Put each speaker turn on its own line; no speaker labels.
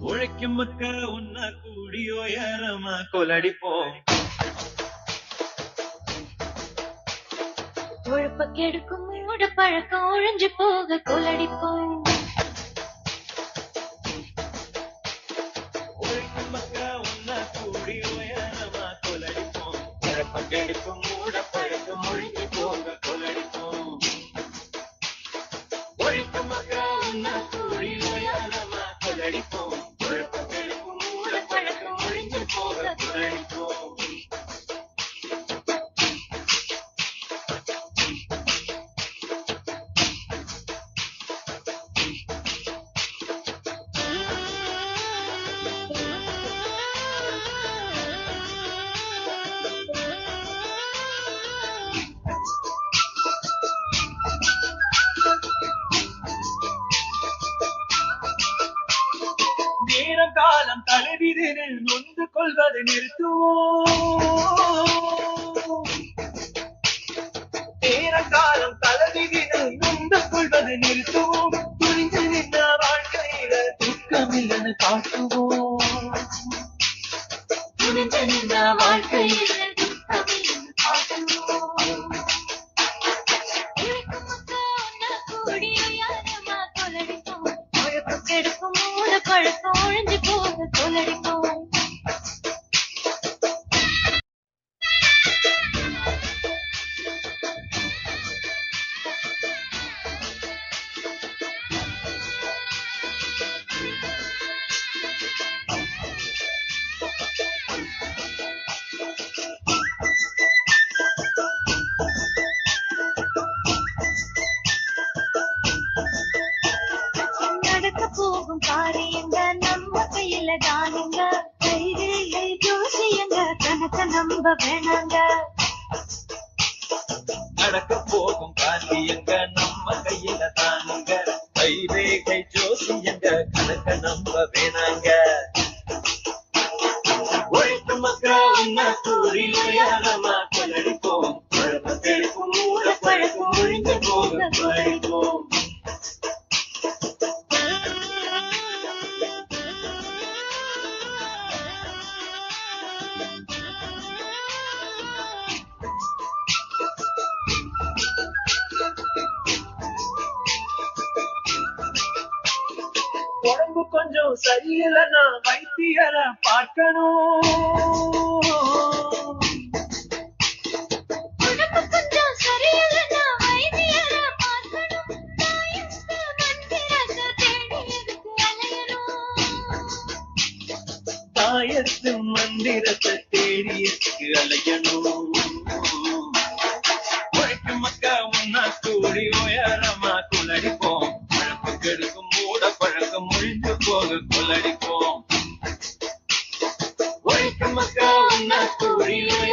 உழைக்கும் மக்க உன்ன கூடியோ ஏறமா கொலடிப்போம்
உழப்ப கெடுக்கும் மூட பழக்கம் ஒழிஞ்சு போக கொலடிப்போம்
உழைக்கும் மக்க உன்ன கூடியோ ஏறமா கொலடிப்போம் உழைப்பம் கெடுக்கும் தலைவிதிரு நொந்து கொள்வதை நிறுத்துவோம். நேர காலம் தலைவிதிரு நொந்து கொள்வதை நிறுத்துவோம். புரிந்து நின்ற வாழ்க்கையில துக்கம் இல்லைன்னு காட்டுவோம்.
புரிந்து நின்ற வாழ்க்கையில தானுங்க கைகளை ஜோசியங்க கணக்க நம்ப வேணாங்க.
நடக்க போகும் காரியங்க நம்ம கையில தானுங்க. கைரேகை ஜோசியங்க கணக்க நம்ப வேணாங்க. உழைப்பு மக்கள் உன்ன கூறி உயரமா கொள்ளடிப்போம் குழப்பத்தெடுக்கும் மூட பழக்கம் ஒழிந்து போக கொள்ளடிப்போம் உடம்பு கொஞ்சம் சரியில்லைன்னா வைத்தியரை பார்க்கணும்
பார்க்கணும். தாயத்து மந்திரத்தை தேடி அலையணும்
கொள்ளடிப்போம் ஒழிக்கும் மக்கா உன்ன தொழிலே